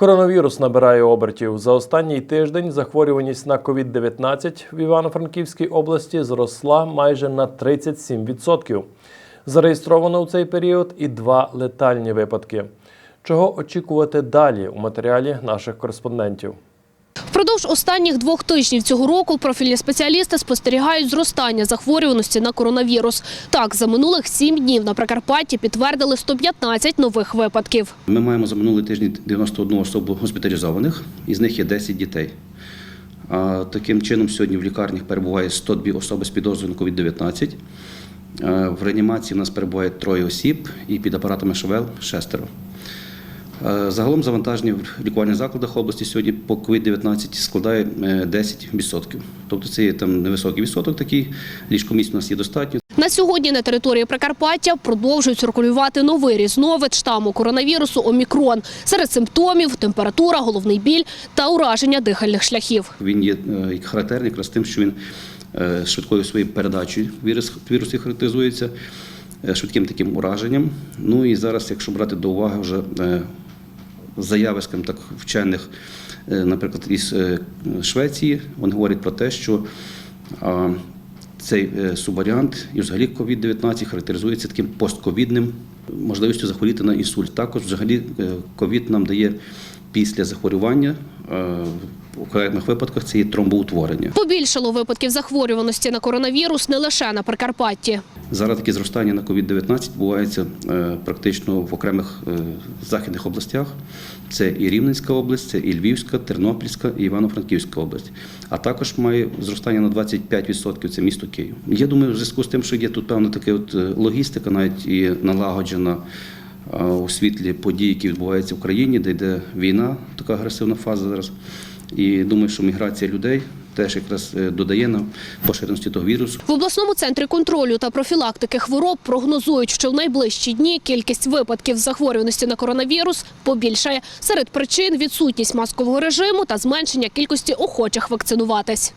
Коронавірус набирає обертів. За останній тиждень захворюваність на COVID-19 в Івано-Франківській області зросла майже на 37%. Зареєстровано у цей період і два летальні випадки. Чого очікувати далі у матеріалі наших кореспондентів? Впродовж останніх двох тижнів цього року профільні спеціалісти спостерігають зростання захворюваності на коронавірус. Так, за минулих сім днів на Прикарпатті підтвердили 115 нових випадків. Ми маємо за минулий тиждень 91 особу госпіталізованих, із них є 10 дітей. Таким чином, сьогодні в лікарнях перебуває 102 особи з підозрою на COVID-19. Е, В реанімації в нас перебуває троє осіб і під апаратами ШВЛ шестеро. Е, Загалом завантаження в лікувальних закладах області сьогодні по COVID-19 складає е, 10%. Тобто це є там невисокий відсоток такий, ліжкомісць у нас є достатньо. На сьогодні на території Прикарпаття продовжують циркулювати новий різновид штаму коронавірусу Омікрон. Серед симптомів – температура, головний біль та ураження дихальних шляхів. Він є е, характерний якраз тим, що він е, швидкою своєю передачею вірус, вірус характеризується, е, швидким таким ураженням. Ну і зараз, якщо брати до уваги вже е, заяви, скажімо так, вчених, е, наприклад, із е, Швеції, вони говорять про те, що цей е, субваріант і взагалі COVID-19 характеризується таким постковідним можливістю захворіти на інсульт. Також взагалі ковід нам дає після захворювання в окремих випадках це є тромбоутворення. Побільшало випадків захворюваності на коронавірус не лише на Прикарпатті. Зараз таке зростання на COVID-19 відбувається е, практично в окремих е, західних областях. Це і Рівненська область, це і Львівська, Тернопільська, і Івано-Франківська область. А також має зростання на 25% це місто Київ. Я думаю, в зв'язку з тим, що є тут певна така от е, логістика, навіть і налагоджена у світлі подій, які відбуваються в країні, де йде війна, така агресивна фаза зараз. І думаю, що міграція людей теж якраз е, додає нам поширеності того вірусу. В обласному центрі контролю та профілактики хвороб прогнозують, що в найближчі дні кількість випадків захворюваності на коронавірус побільшає. Серед причин відсутність маскового режиму та зменшення кількості охочих вакцинуватись.